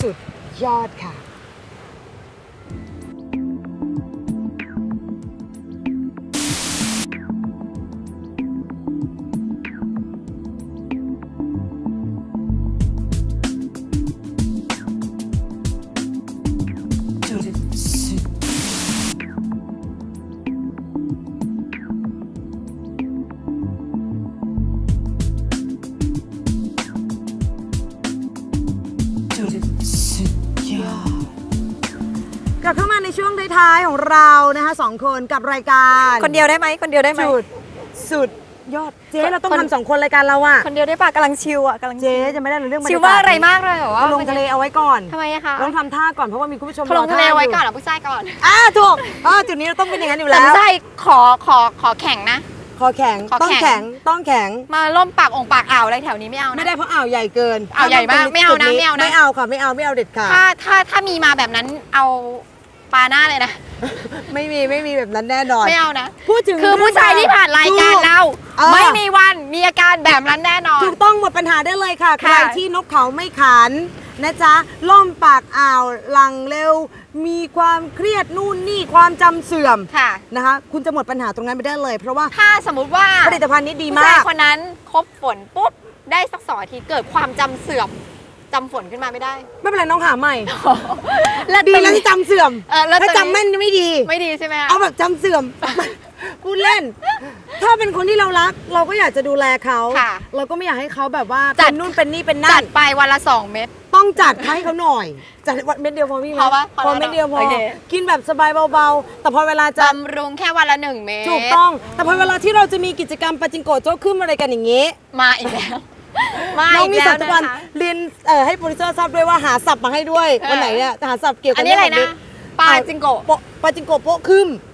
Speaker 3: สุดยอดค่ะ สุดยอด กลับเข้ามาในช่วงท้ายๆของเรานะคะสองคนกับรายการ
Speaker 2: คนเดียวได้ไหมคนเดียวได้ไหม
Speaker 3: จุดสุดยอดเจ๊เราต้อง
Speaker 2: คน
Speaker 3: ทำสองคนรายการเราอะ
Speaker 2: คนเดียวได้ปะกำลังชิวอะกำลัง
Speaker 3: เจ๊จะไม่ได้เรื่องบรร
Speaker 2: ชิวยา
Speaker 3: กาศ
Speaker 2: ว่าอะไรมากเลยเหรอว่า
Speaker 3: ลงทะเลเอาไว้ก่อน
Speaker 2: ทำไมอะคะ
Speaker 3: ต้องทำท่าก่อนเพราะว่ามีคุณผู้ชม
Speaker 2: เขาลงทะเล
Speaker 3: รท่
Speaker 2: ไว้
Speaker 3: ยู่
Speaker 2: ก่อนเหรอผู้ชายก่อน
Speaker 3: อ่าถูกอ่าจุดนี้เราต้องเป็นอย่างนั้นอยู่
Speaker 2: แต่
Speaker 3: แล้ว
Speaker 2: ผู้ชายขอขอขอแข่งนะ
Speaker 3: คอแข็ง
Speaker 2: คอ
Speaker 3: ต้อง
Speaker 2: แข็
Speaker 3: แข็ง
Speaker 2: ง
Speaker 3: ต้องแข็ง
Speaker 2: มาล่มปากองค์ปากอ่าวอะไรแถวนี้ไม่เอานะ
Speaker 3: ไม่ได้เพราะอ่าวใหญ่เกิน
Speaker 2: อ่าวใหญ่มากไม่เอานะ
Speaker 3: จุด
Speaker 2: ไม่เอานะ
Speaker 3: ไม่เอาค่ะไม่เอาไม่เอาเด็ดขาด
Speaker 2: ถ้าถ้าถ้ามีมาแบบนั้นเอาปลาหน้าเลยนะ
Speaker 3: ไม่มีไม่มีแบบนั้นแน่นอน
Speaker 2: ไม่เอานะ
Speaker 3: พูดถึง
Speaker 2: คือผู้ชายที่ผ่านรายการเรา
Speaker 3: เออ
Speaker 2: ไม่มีวันมีอาการแบบนั้นแน่นอน
Speaker 3: ถูกต้องหมดปัญหาได้เลยค่ะ ใคร
Speaker 2: ค่ะ
Speaker 3: ที่นกเขาไม่ขัน นะจ๊ะล่มปากอ่าวหลังเร็ว มีความเครียดนู่นนี่ความจำเสื่อม
Speaker 2: ค่ะ
Speaker 3: นะคะ คุณจะหมดปัญหาตรงนั้นไปได้เลย เพราะว่า
Speaker 2: ถ้าสมมุติว่า
Speaker 3: ผลิตภัณฑ์นี้ดี
Speaker 2: ผู้ชามา
Speaker 3: ยก
Speaker 2: คนนั้นคบฝนปุ๊บได้สักสองอาทิตย์เกิดความจำเสื่อมจำฝนขึ้นมาไม่ได้
Speaker 3: ไม่เป็นไรน้องหาใหม่
Speaker 2: แล้ว
Speaker 3: ดี
Speaker 2: ตอน
Speaker 3: แล้ว
Speaker 2: นี้
Speaker 3: ที่จำเสื่อม
Speaker 2: เออแล้ว
Speaker 3: ถ้า
Speaker 2: ตอนนี้
Speaker 3: จำแม่นไม่ดี
Speaker 2: ไม่ดีใช่ไหมคะ
Speaker 3: เอาแบบจำเสื่อม พูดเล่น ถ้าเป็นคนที่เรารัก เราก็อยากจะดูแลเขา
Speaker 2: ค่ะ
Speaker 3: เราก็ไม่อยากให้เขาแบบว่า
Speaker 2: จั
Speaker 3: เป็
Speaker 2: ด
Speaker 3: นนู่นเป็นนี่เป็น
Speaker 2: จั
Speaker 3: นั่
Speaker 2: ด
Speaker 3: น
Speaker 2: ไปวันละสองเม็ด
Speaker 3: ต้องจัดให้เขาหน่อย จัดวันเม็ดเดียวพอพี่ไหม
Speaker 2: พอปะพอ
Speaker 3: พอ
Speaker 2: แล้ว
Speaker 3: เม็ดเดียวพอ
Speaker 2: โอเค
Speaker 3: กินแบบสบายเบาๆ แต่พอเวลาจะ
Speaker 2: บำรุงแค่วันละหนึ่งเม็ด
Speaker 3: ถูกต้อง แต่พอเวลาที่เราจะมีกิจกรรมปาจิงโกะโจ๊กขึ้นอะไรกันอย่างนี้
Speaker 2: มาอีกแล้วมา
Speaker 3: น้อง
Speaker 2: อีก
Speaker 3: มี
Speaker 2: แล้ว
Speaker 3: สัปดา
Speaker 2: นะ
Speaker 3: ห์วัน
Speaker 2: คะ
Speaker 3: เรียนเอ่อให้โปรดิวเซอร์ทราบด้วยว่าหาศัพท์มาให้ด้วย
Speaker 2: เออ
Speaker 3: วันไหนเนี่ยหาศัพท์เกี่ยวกั
Speaker 2: อั
Speaker 3: บ
Speaker 2: นนี้อะไร
Speaker 3: เรื่
Speaker 2: นะ
Speaker 3: งแบบ
Speaker 2: ปลาจิงโกะ
Speaker 3: โปะปาจิงโกะโป๊ะขึ้น
Speaker 2: อืม
Speaker 3: เ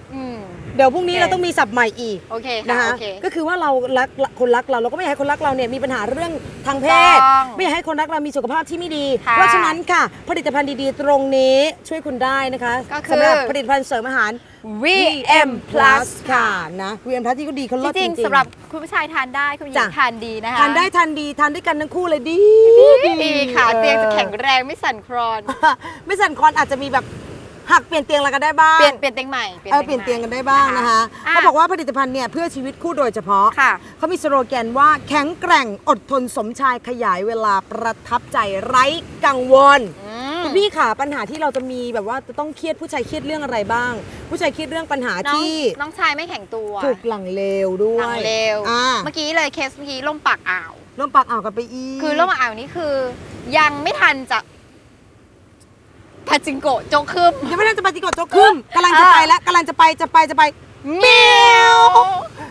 Speaker 3: ดี๋ยวพรุ่งนี้
Speaker 2: โอเค
Speaker 3: เราต้องมีศัพท์ใหม่อีก
Speaker 2: โอเค
Speaker 3: นะ
Speaker 2: ค่ะ
Speaker 3: คะ
Speaker 2: โอเค
Speaker 3: ก็คือว่าเรารักคนรักเราเราก็ไม่อยากให้คนรักเราเนี่ยมีปัญหาเรื่องทางเพศ
Speaker 2: ต้อง
Speaker 3: ไม่อยากให้คนรักเรามีสุขภาพที่ไม่ดี
Speaker 2: ค่ะ
Speaker 3: เพราะฉะนั้นค่ะ ผลิตภัณฑ์ดีๆ ตรงนี้ช่วยคุณได้นะคะ
Speaker 2: ก็คือ
Speaker 3: สำหรับผลิตภัณฑ์เสริมอาหาร
Speaker 2: VM Plus
Speaker 3: ค่ะนะ VM Plus ที่ก็ดีเขา
Speaker 2: จ
Speaker 3: เลิศจ
Speaker 2: ริ
Speaker 3: ริ
Speaker 2: ง
Speaker 3: ง
Speaker 2: ๆสำหรับคุณผู้ชายทานได้คุณผู้หญิ
Speaker 3: จ้ะ
Speaker 2: งทานดีนะคะ
Speaker 3: ทานได้ทานดีทานด้วยกันทั้งคู่เลยดี
Speaker 2: ดีค่ะเตียงจะแข็งแรงไม่สั่นคลอน
Speaker 3: ไม่สั่นคลอนอาจจะมีแบบ หักเปลี่ยนเตียงอะไรกันได้บ้าง
Speaker 2: เปลี่ยนเปลี่ยนเตียงใหม่
Speaker 3: เออเปลี่ยนเตียงกันได้บ้างนะคะ
Speaker 2: อะ
Speaker 3: เขาบอกว่าผลิตภัณฑ์เนี่ยเพื่อชีวิตคู่โดยเฉพาะ
Speaker 2: ค่ะ
Speaker 3: เขามีสโลแกนว่าแข็งแกร่งอดทนสมชายขยายเวลาประทับใจไร้กังวล
Speaker 2: อืม
Speaker 3: คุณพี่ขาปัญหาที่เราจะมีแบบว่าจะต้องเครียดผู้ชายเครียดเรื่องอะไรบ้าง ผู้ชายเครียดเรื่องปัญหา
Speaker 2: น้อง
Speaker 3: ที่
Speaker 2: น้องชายไม่แข็งตัว
Speaker 3: ถูกหลังเลวด้ว
Speaker 2: หลั
Speaker 3: ย
Speaker 2: งเร็ว
Speaker 3: อ่า
Speaker 2: เมื่อกี้เลยเคสเมื่อกี้ล่มปากอ่าว
Speaker 3: ร่วมปากอ่าวกันไปอีก
Speaker 2: คือล่มปากอ่าวนี่คือ ยังไม่ทันจะ พาจิงโกะโจกคึม
Speaker 3: ยังไม่ได้จะไปจิกดโจ๊กขึ้นกำลังจะไปแล้วกำลังจะไปจะไปจะไป
Speaker 2: เมียว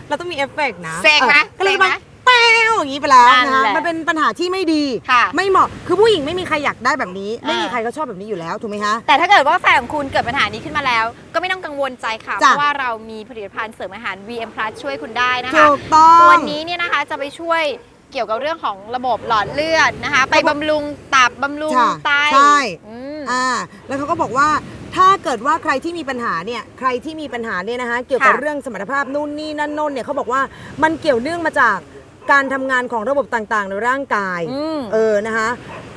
Speaker 3: เราต้องมีเอฟเฟกต์นะ
Speaker 2: เซ็งนะ
Speaker 3: ออก็เลย
Speaker 2: เซ็ง
Speaker 3: มา
Speaker 2: นะ
Speaker 3: แป้วอย่างนี้ไปแล้ว
Speaker 2: นั่น
Speaker 3: นะคะ
Speaker 2: แหละ
Speaker 3: มันเป็นปัญหาที่ไม่ดี
Speaker 2: ค่ะ
Speaker 3: ไม่เหมาะคือผู้หญิงไม่มีใครอยากได้แบบนี้ ไม่มี
Speaker 2: อ่า
Speaker 3: ใครเขาชอบแบบนี้อยู่แล้วถูกไหมคะ
Speaker 2: แต่ถ้าเกิดว่าแฟนของคุณเกิดปัญหานี้ขึ้นมาแล้ว ก็ไม่ต้องกังวลใจค่ะ เพ
Speaker 3: จ้ะ
Speaker 2: ราะว่าเรามีผลิตภัณฑ์เสริมอาหาร VM Plus ช่วยคุณได้นะคะ
Speaker 3: ถูกต้อง
Speaker 2: ตัวนี้เนี่ยนะคะจะไปช่วย เกี่ยวกับเรื่องของระบบหลอดเลือดนะคะ ไปบำรุงตับบำรุง
Speaker 3: ค่ะ
Speaker 2: ไต
Speaker 3: ใช่
Speaker 2: อืม
Speaker 3: อ่าแล้วเขาก็บอกว่าถ้าเกิดว่าใครที่มีปัญหาเนี่ยใครที่มีปัญหาเนี่ยนะคะเกี่ยวกับ
Speaker 2: ค่ะ
Speaker 3: เรื่องสมรรถภาพนู่นนี่นั่นโน่นเนี่ยเขาบอกว่ามันเกี่ยวเนื่องมาจากการทำงานของระบบต่างๆ ในร่างกาย
Speaker 2: อืม
Speaker 3: เออนะคะ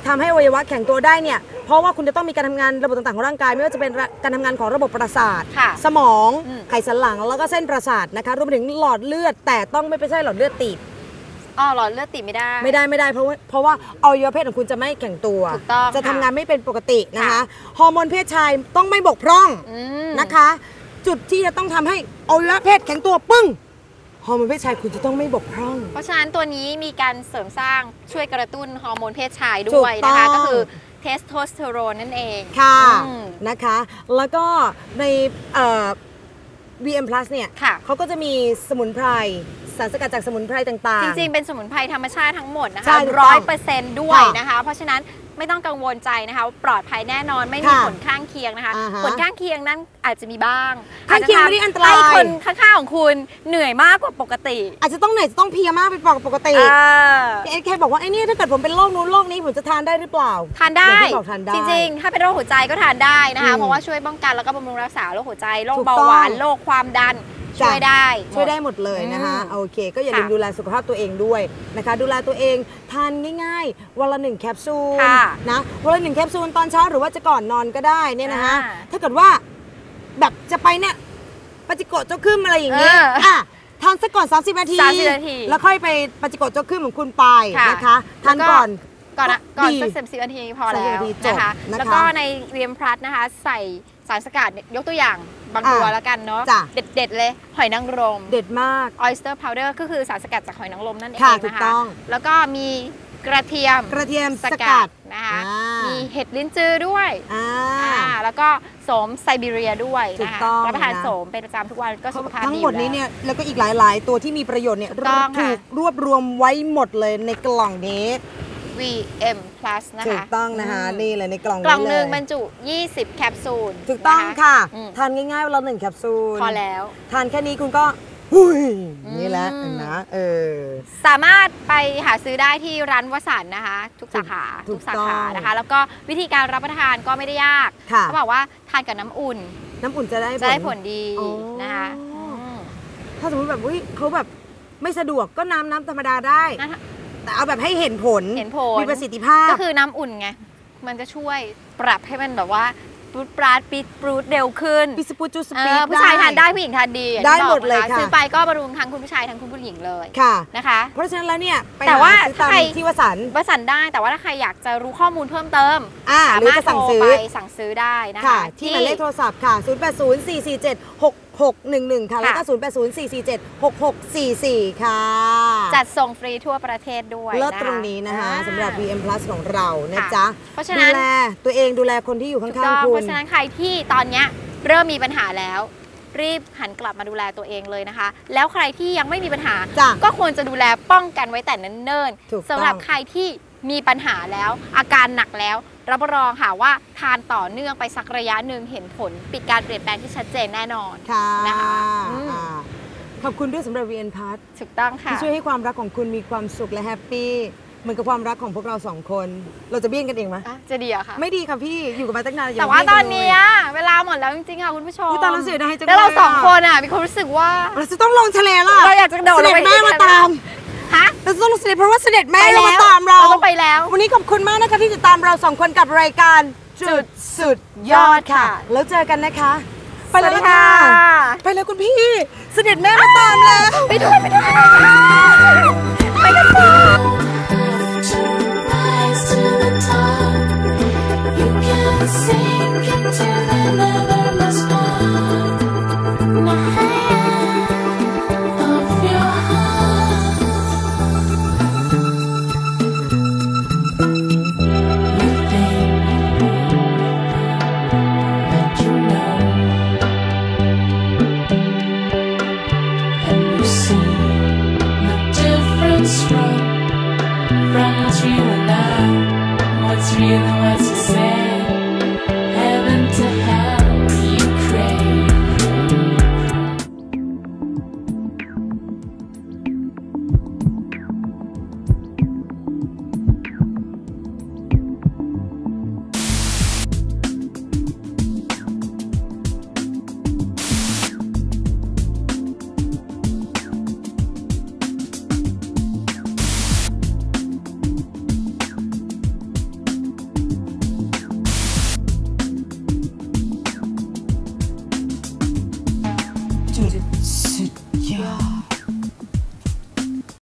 Speaker 3: ทำให้อวัยวะแข็งตัวได้เนี่ยเพราะว่าคุณจะต้องมีการทำงานระบบต่างๆของร่างกาย ไม่ว่าจะเป็นการทำงานของระบบประสาท
Speaker 2: ค่ะ
Speaker 3: สมอง
Speaker 2: อืม
Speaker 3: ไขสันหลังแล้วก็เส้นประสาทนะคะรวมไปถึงหลอดเลือดแต่ต้องไม่ไปใช่หลอดเลือดตีบ
Speaker 2: อ๋อหลอดเลือดติดไม่ได้
Speaker 3: ไม่ได้ไม่ได้เพราะว่าเพราะว่าอวัยวะเพศของคุณจะไม่แข็งตัว
Speaker 2: ถูกต้อง
Speaker 3: จะทำ
Speaker 2: ค่ะ
Speaker 3: งานไม่เป็นปกตินะคะ
Speaker 2: ค่ะ
Speaker 3: ฮอร์โมนเพศชายต้องไม่บกพร่อง
Speaker 2: อืม
Speaker 3: นะคะ จุดที่จะต้องทำให้อวัยวะเพศแข็งตัวปึ้งฮอร์โมนเพศชายคุณจะต้องไม่บกพร่อง
Speaker 2: เพราะฉะนั้นตัวนี้มีการเสริมสร้างช่วยกระตุ้นฮอร์โมนเพศชาย
Speaker 3: ถู
Speaker 2: ด้วย
Speaker 3: กต้อง
Speaker 2: นะคะ ก็คือเทสโทสเตอโรนนั่นเอง
Speaker 3: ค่ะ
Speaker 2: อืม
Speaker 3: นะคะ แล้วก็ในเอ่อ VM Plus เนี่ย
Speaker 2: ค่ะ
Speaker 3: เขาก็จะมีสมุนไพร สารสกัดจากสมุนไพรต่างๆ
Speaker 2: จริงๆ เป็นสมุนไพรธรรมชาติทั้งหมดนะ
Speaker 3: ใช่
Speaker 2: คะ
Speaker 3: ถูกต้
Speaker 2: ร้
Speaker 3: อ
Speaker 2: องยเปอร์เซนต์ด้วย
Speaker 3: ค่ะ
Speaker 2: นะคะ เพราะฉะนั้นไม่ต้องกังวลใจนะคะว่าปลอดภัยแน่นอนไม่มี
Speaker 3: ค่ะ
Speaker 2: ผลข้างเคียงนะคะ
Speaker 3: อ่าฮะ
Speaker 2: ผลข้างเคียงนั้นอาจจะมีบ้าง
Speaker 3: ข้างเคียงไม่ได้อันตราย
Speaker 2: ให้คนข้างๆของคุณเหนื่อยมากกว่าปกติ
Speaker 3: อาจจะต้องเหนื่อยจะต้องเพลียมากเป็นปกติ
Speaker 2: อ่า
Speaker 3: เอ็นแค่บอกว่าไอ้นี่ถ้าเกิดผมเป็นโรคนู้นโรคนี้ผมจะทานได้หรือเปล่า
Speaker 2: ทานได้
Speaker 3: อย่างที่บอกทานได้
Speaker 2: จริงๆ ถ้าเป็นโรคหัวใจก็ทานได้นะคะ
Speaker 3: อืม
Speaker 2: เพราะว่าช่วยป้องกันแล้วก็บำรุงรักษาโรคหัวใจโรค
Speaker 3: ถูก
Speaker 2: เบา
Speaker 3: ต้อง
Speaker 2: หวานโรคความดัน
Speaker 3: จ้ะ
Speaker 2: ช่วยได้
Speaker 3: ช่วยได้หมดเลยนะคะ
Speaker 2: อืม
Speaker 3: โอเค ก็อย่าลืม
Speaker 2: ค่ะ
Speaker 3: ดูแลสุขภาพตัวเองด้วยนะคะ ดูแลตัวเองทานง่ายๆ วันละหนึ่งแคปซูล
Speaker 2: ค่ะ
Speaker 3: นะวันละหนึ่งแคปซูลตอนเช้าหรือว่าจะก่อนนอนก็ได้เนี่ยนะคะ
Speaker 2: อ่า
Speaker 3: ถ้าเกิดว่าแบบจะไปเนี่ยปฏิโกะเจ้าขึ้นอะไรอย่างเงี้ย
Speaker 2: เอออ่
Speaker 3: อะทานสักก่อน30นาที
Speaker 2: 30 นาที
Speaker 3: แล้วค่อยไปปฏิโกะเจ้าขึ้นของคุณไป
Speaker 2: ค่ะ
Speaker 3: นะคะทาน
Speaker 2: แล้วก็
Speaker 3: ก่อน
Speaker 2: ก่อนนะก่อน
Speaker 3: ดี
Speaker 2: สักสิบสิบนาทีพอแล้
Speaker 3: 30
Speaker 2: ว
Speaker 3: นาทีจบ
Speaker 2: นะคะ
Speaker 3: นะคะ
Speaker 2: แล้วก็ในเรียมพลัสนะคะ ใส่สารสกัดเนี่ยยกตัวอย่าง บางตัว
Speaker 3: อะ
Speaker 2: แล้วกันเนาะ
Speaker 3: จ้ะ
Speaker 2: เด็ดๆเลย หอยนางรม
Speaker 3: เด็ดมาก
Speaker 2: oyster powder ก็คือสารสกัดจากหอยนางรมนั่นเอง
Speaker 3: ค่ะ
Speaker 2: นะคะ
Speaker 3: ถูกต้อง
Speaker 2: แล้วก็มีกระเทียม
Speaker 3: กระเทียม
Speaker 2: ส
Speaker 3: ส
Speaker 2: กั
Speaker 3: กั
Speaker 2: ด
Speaker 3: ด
Speaker 2: นะคะ
Speaker 3: อ่ามี
Speaker 2: มีเห็ดลิ้นจือด้วย
Speaker 3: อ่า
Speaker 2: อ่าแล้วก็โสมไซบีเรียด้วย
Speaker 3: ถู
Speaker 2: นะ
Speaker 3: ก
Speaker 2: คะ
Speaker 3: ต้อง
Speaker 2: รับประทาน
Speaker 3: นะ
Speaker 2: โสมเป็นประจำทุกวันก็สุขภาพ
Speaker 3: ทั้ง
Speaker 2: ดี
Speaker 3: หมด
Speaker 2: อยู่
Speaker 3: นี้
Speaker 2: แล้ว
Speaker 3: เนี่ย แล้วก็อีกหลาย ๆ ตัวที่มีประโยชน์เนี่ย
Speaker 2: ถูกต้องค่ะ
Speaker 3: ถูกรวบรวมไว้หมดเลยในกล่องนี้
Speaker 2: VM plus นะคะ
Speaker 3: ถูกต้องนะคะ
Speaker 2: ม
Speaker 3: นี่เลยในกล่อง
Speaker 2: กล่อง
Speaker 3: นี้
Speaker 2: ห
Speaker 3: เล
Speaker 2: นึ่ง
Speaker 3: ย
Speaker 2: บรรจุ 20 แคปซูล
Speaker 3: ถูกต้อง
Speaker 2: น
Speaker 3: ค่ะ
Speaker 2: อืม
Speaker 3: ทานง่ายๆวันละหนึ่งแคปซูล
Speaker 2: พอแล้ว
Speaker 3: ทานแค่นี้คุณก็หุย
Speaker 2: อืม
Speaker 3: นี่แหละนะเออ
Speaker 2: สามารถไปหาซื้อได้ที่ร้านวสันต์นะคะ ทุกสาขา
Speaker 3: ถู
Speaker 2: ทุ
Speaker 3: ก
Speaker 2: กสา
Speaker 3: ต้อง
Speaker 2: ขานะคะ แล้วก็วิธีการรับประทานก็ไม่ได้ยาก
Speaker 3: ค่ะ
Speaker 2: เขาบอกว่าทานกับน้ำอุ่น
Speaker 3: น้ำอุ่นจะได้
Speaker 2: จะได้ผลดี
Speaker 3: อ๋อ
Speaker 2: นะคะ
Speaker 3: อื
Speaker 2: ม
Speaker 3: ถ้าสมมติแบบอุ้ยเขาแบบไม่สะดวกก็น้ำน้ำธรรมดาได้
Speaker 2: นะคะ
Speaker 3: แต่เอาแบบให้เห็นผล
Speaker 2: เห็นผล
Speaker 3: มีประสิทธิภาพ
Speaker 2: ก็คือน้ำอุ่นไง มันจะช่วยปรับให้มันแบบว่าปรูดปราดปิดปรูดเร็วขึ้น
Speaker 3: ปิสปูจูส
Speaker 2: เอ
Speaker 3: ปี
Speaker 2: อ
Speaker 3: ด
Speaker 2: ผู้ชายทานได้ผู้หญิงทานดีอย่างที่
Speaker 3: ได้
Speaker 2: บอก
Speaker 3: หมดเลย
Speaker 2: น
Speaker 3: ค่ะ
Speaker 2: ซื้อไปก็บำรุงทั้งคุณผู้ชายทั้งคุณผู้หญิงเลย
Speaker 3: ค่ะ
Speaker 2: นะคะ
Speaker 3: เพราะฉะนั้นแล้วเนี่ยไป
Speaker 2: แต่ว่า
Speaker 3: หซื้อตาม
Speaker 2: ใคร
Speaker 3: ที่วสันต์
Speaker 2: วสันต์ได้แต่ว่าถ้าใครอยากจะรู้ข้อมูลเพิ่มเติม
Speaker 3: อ่า
Speaker 2: สา
Speaker 3: หรือ
Speaker 2: มารถ
Speaker 3: จะสั่ง
Speaker 2: โทร
Speaker 3: ซื้อ
Speaker 2: ไปสั่งซื้อได้นะคะ
Speaker 3: ค่ะที่หมายเลขโทรศัพท์ค่ะ 0 8 0 4 4 7 6 6 1 1 ค่ะ แล้วก็ 0 8 0 4 4 7 6 6 4 4 ค่ะ
Speaker 2: จัดส่งฟรีทั่วประเทศด้วย
Speaker 3: เลิศะ
Speaker 2: คะ
Speaker 3: ตรงนี้นะคะ
Speaker 2: อ่า
Speaker 3: สำหรับ VM Plus ของเรานะ
Speaker 2: ค่ะ
Speaker 3: จ๊ะ
Speaker 2: เพราะฉะนั้น
Speaker 3: ดูแลตัวเองดูแลคนที่อยู่
Speaker 2: ถูก
Speaker 3: ข้าง
Speaker 2: ต้อง
Speaker 3: ๆคุ
Speaker 2: เพ
Speaker 3: ณ
Speaker 2: ราะฉะนั้นใครที่ตอนเนี้ยเริ่มมีปัญหาแล้วรีบหันกลับมาดูแลตัวเองเลยนะคะ แล้วใครที่ยังไม่มีปัญหา
Speaker 3: จ้ะ
Speaker 2: ก็ควรจะดูแลป้องกันไว้แต่เนิ่น
Speaker 3: ถูกต้อง
Speaker 2: ๆสำหรับใครที่มีปัญหาแล้ว อาการหนักแล้ว รับรองค่ะว่าทานต่อเนื่องไปสักระยะหนึ่งเห็นผลปิดการเปลี่ยนแปลงที่ชัดเจนแน่นอน
Speaker 3: ค่ะ
Speaker 2: นะคะอืม
Speaker 3: อ่าขอบคุณด้วยสำหรับ VM Plus
Speaker 2: ถูกต้องค่ะ
Speaker 3: ที่ช่วยให้ความรักของคุณมีความสุขและแฮปปี้เหมือนกับความรักของพวกเราสองคน เราจะเบี้ยงกันเองไหม
Speaker 2: อะจะดีเหรอะค่ะ
Speaker 3: ไม่ดีค่ะพี่อยู่กันมาตั้งนานอย่
Speaker 2: แต่ว่า
Speaker 3: เบี้ยง
Speaker 2: ต
Speaker 3: กั
Speaker 2: อน
Speaker 3: เลย
Speaker 2: เนี้ยเวลาหมดแล้วจริงๆค่ะคุณผู้ชม
Speaker 3: อุ๊ยตายแล้วเสียดายจัง
Speaker 2: แล้วเรา
Speaker 3: เลยอะ
Speaker 2: สองคนอะมีความรู้สึกว่า
Speaker 3: เราจะต้องลงทะเลล่ะ
Speaker 2: เราอยากจะกระโดด
Speaker 3: เส
Speaker 2: ล
Speaker 3: ด็
Speaker 2: ง
Speaker 3: จ
Speaker 2: ไป
Speaker 3: แม่มาตาม
Speaker 2: ฮะ
Speaker 3: เราจะต้องลงทะเลเพราะว่าเสด็จแม่
Speaker 2: ไป
Speaker 3: เรา
Speaker 2: แล้ว
Speaker 3: มาตามเรา
Speaker 2: เรา ต้องไปแล้ว
Speaker 3: วันนี้ขอบคุณมากนะคะที่ติดตามเราสองคนกับรายการจุดสุดยอดค่ะ แล้วเจอกันนะคะ ไปแล้ว
Speaker 2: สวัสดี
Speaker 3: ค่ะ
Speaker 2: ค่ะ
Speaker 3: ไปแล้วคุณพี่ เสด็จแม่มาตามแล้ว
Speaker 2: ไปด้วยไปด้วย